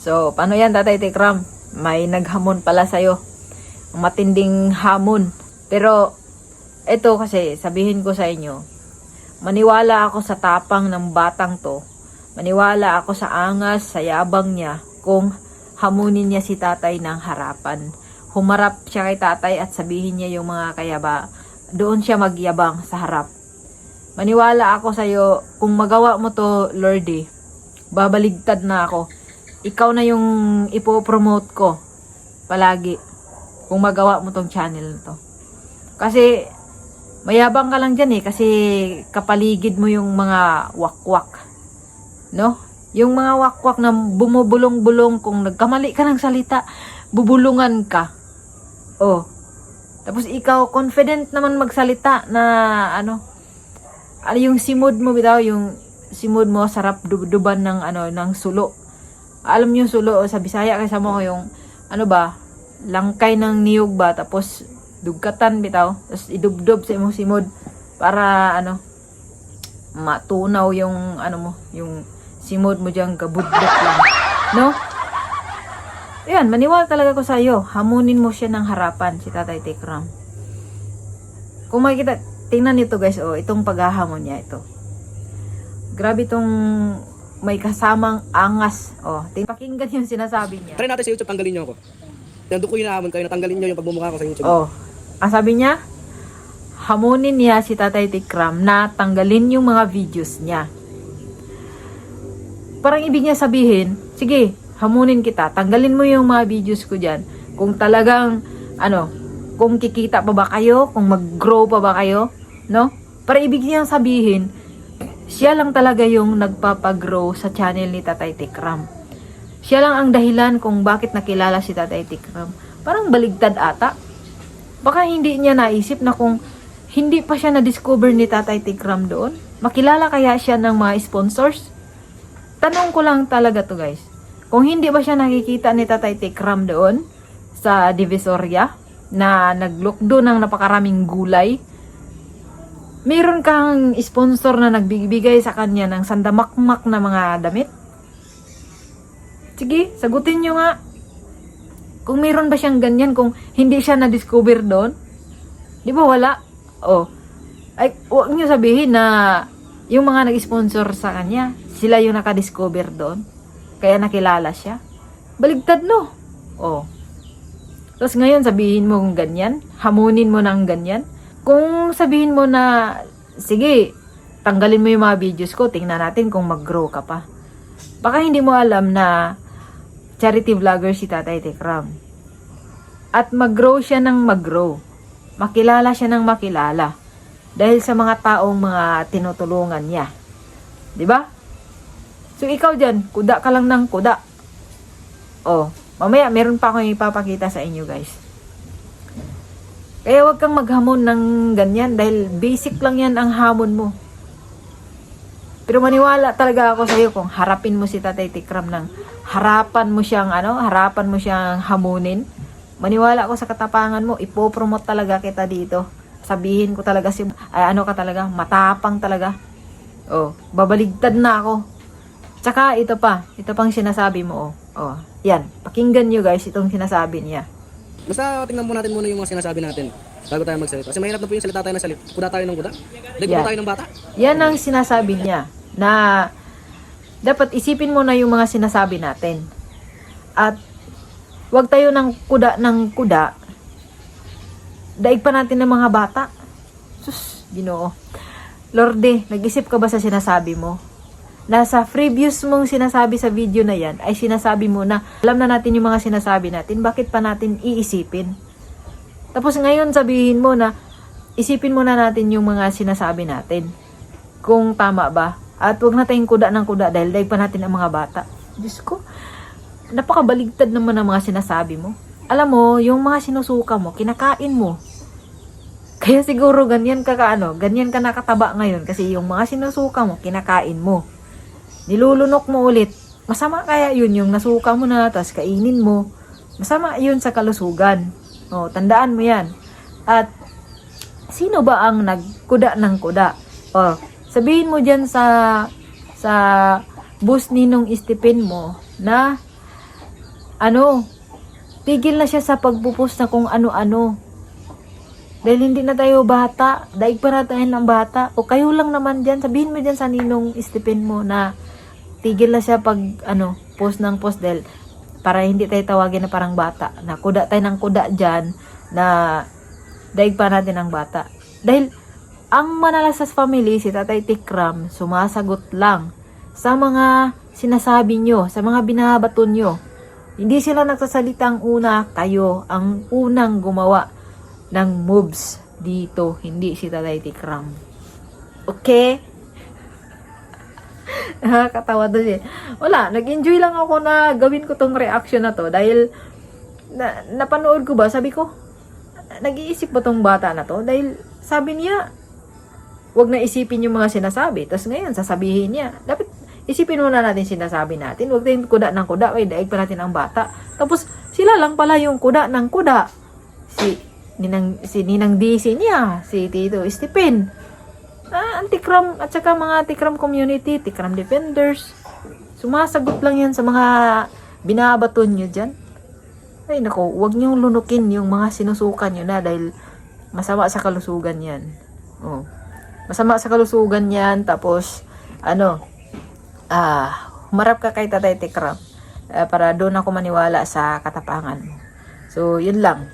So, paano yan, Tatay Tikram? May naghamon pala sa'yo. Matinding hamon. Pero, ito kasi, sabihin ko sa inyo, maniwala ako sa tapang ng batang to. Maniwala ako sa angas, sa yabang niya, kung hamunin niya si tatay ng harapan. Humarap siya kay tatay at sabihin niya yung mga kayaba. Doon siya magyabang sa harap. Maniwala ako sa'yo, kung magawa mo to, Lordy, babaligtad na ako. Ikaw na yung ipopromote ko palagi kung magawa mo tong channel to. Kasi mayabang ka lang dyan eh kasi kapaligid mo yung mga wakwak. No? Yung mga wakwak na bumubulong-bulong kung nagkamali ka ng salita, bubulungan ka. Oh. Tapos ikaw confident naman magsalita na ano ano yung simod mo bitaw yung simod mo sarap dubduban ng ano ng sulo. Alam yung sulo sa Bisaya kasi mo yung ano ba langkay ng niyog ba tapos dugkatan bitaw tapos idubdob sa imong simod para ano matunaw yung ano mo yung simod mo diyan kabudlot lang no Ayan, maniwala talaga ko sa iyo. Hamunin mo siya ng harapan, si Tatay Tikram. Kung makikita, tingnan nito guys, oh, itong paghahamon niya, ito. Grabe itong may kasamang angas. Oh, pakinggan yung sinasabi niya. Try natin sa YouTube, tanggalin niyo ako. Nandun ko hinahamon kayo, natanggalin niyo yung pagmumukha ko sa YouTube. Oh, ang sabi niya, hamunin niya si Tatay Tikram na tanggalin yung mga videos niya. Parang ibig niya sabihin, sige, hamunin kita, tanggalin mo yung mga videos ko dyan. Kung talagang, ano, kung kikita pa ba kayo, kung mag-grow pa ba kayo, no? Para ibig niya sabihin, siya lang talaga yung nagpapagrow sa channel ni Tatay Tikram. Siya lang ang dahilan kung bakit nakilala si Tatay Tikram. Parang baligtad ata. Baka hindi niya naisip na kung hindi pa siya na-discover ni Tatay Tikram doon, makilala kaya siya ng mga sponsors? Tanong ko lang talaga to guys. Kung hindi ba siya nakikita ni Tatay Tikram doon sa Divisoria na naglukdo ng napakaraming gulay, meron kang sponsor na nagbibigay sa kanya ng sandamakmak na mga damit? Sige, sagutin nyo nga. Kung meron ba siyang ganyan, kung hindi siya na-discover doon, di ba wala? Oh. Ay, huwag nyo sabihin na yung mga nag-sponsor sa kanya, sila yung nakadiscover doon. Kaya nakilala siya. Baligtad, no? Oh. Tapos ngayon, sabihin mo kung ganyan, hamunin mo ng ganyan. Kung sabihin mo na, sige, tanggalin mo yung mga videos ko, tingnan natin kung mag-grow ka pa. Baka hindi mo alam na charity vlogger si Tatay Tekram. At mag-grow siya ng mag-grow. Makilala siya ng makilala. Dahil sa mga taong mga tinutulungan niya. ba? So ikaw dyan, kuda ka lang ng kuda. Oh, mamaya meron pa akong ipapakita sa inyo guys. Kaya wag kang maghamon ng ganyan dahil basic lang yan ang hamon mo. Pero maniwala talaga ako sa iyo kung harapin mo si Tatay Tikram ng harapan mo siyang ano, harapan mo siyang hamunin. Maniwala ako sa katapangan mo, ipopromote talaga kita dito. Sabihin ko talaga si ay, ano ka talaga, matapang talaga. Oh, babaligtad na ako. Tsaka ito pa, ito pang sinasabi mo oh. Oh, yan, pakinggan niyo guys itong sinasabi niya. Basta tingnan muna natin muna yung mga sinasabi natin bago tayo magsalita. Kasi mahirap na po yung salita tayo ng salita. Kuda tayo ng kuda. Dahil Yeah. kuda tayo ng bata. Yan ang sinasabi niya na dapat isipin mo na yung mga sinasabi natin. At wag tayo ng kuda ng kuda. Daig pa natin ng mga bata. Sus, ginoo. Lorde, nag-isip ka ba sa sinasabi mo? Nasa previous mong sinasabi sa video na yan, ay sinasabi mo na alam na natin yung mga sinasabi natin, bakit pa natin iisipin? Tapos ngayon sabihin mo na isipin muna natin yung mga sinasabi natin. Kung tama ba. At huwag na tayong kuda ng kuda dahil dahil pa natin ang mga bata. Diyos ko, napakabaligtad naman ang mga sinasabi mo. Alam mo, yung mga sinusuka mo, kinakain mo. Kaya siguro ganyan ka kaano, ganyan ka nakataba ngayon kasi yung mga sinusuka mo, kinakain mo. Nilulunok mo ulit. Masama kaya yun yung nasuka mo na, tapos kainin mo. Masama yun sa kalusugan. O, tandaan mo yan. At sino ba ang nagkuda ng kuda? O, sabihin mo dyan sa sa bus ninong istipin mo na ano, tigil na siya sa pagpupos na kung ano-ano. Dahil hindi na tayo bata, daig pa na tayo ng bata. O kayo lang naman dyan, sabihin mo dyan sa ninong Stephen mo na tigil na siya pag, ano, post ng post dahil para hindi tayo tawagin na parang bata. Na kuda tayo ng kuda dyan na daig pa natin ang bata. Dahil ang Manalasas family, si Tatay Tikram, sumasagot lang sa mga sinasabi nyo, sa mga binabato nyo. Hindi sila nagsasalita ang una, kayo ang unang gumawa ng moves dito, hindi si Tatay Tikram. Okay? Nakakatawa doon eh. Wala, nag-enjoy lang ako na gawin ko tong reaction na to dahil na, napanood ko ba, sabi ko, nag-iisip ba tong bata na to? Dahil sabi niya, wag na isipin yung mga sinasabi. Tapos ngayon, sasabihin niya, dapat isipin muna natin sinasabi natin. Huwag tayong kuda ng kuda, kaya daig pa natin ang bata. Tapos, sila lang pala yung kuda ng kuda. Si Ninang, si Ninang DC niya, si Tito Stephen. Ah, ang Tikram, at saka mga Tikram community, Tikram defenders. Sumasagot lang yan sa mga binabaton nyo dyan. Ay nako, huwag niyong lunukin yung mga sinusukan nyo na dahil masama sa kalusugan yan. Oh. Masama sa kalusugan yan, tapos, ano, ah, humarap ka kay Tatay Tikram ah, para doon ako maniwala sa katapangan mo. So, yun lang.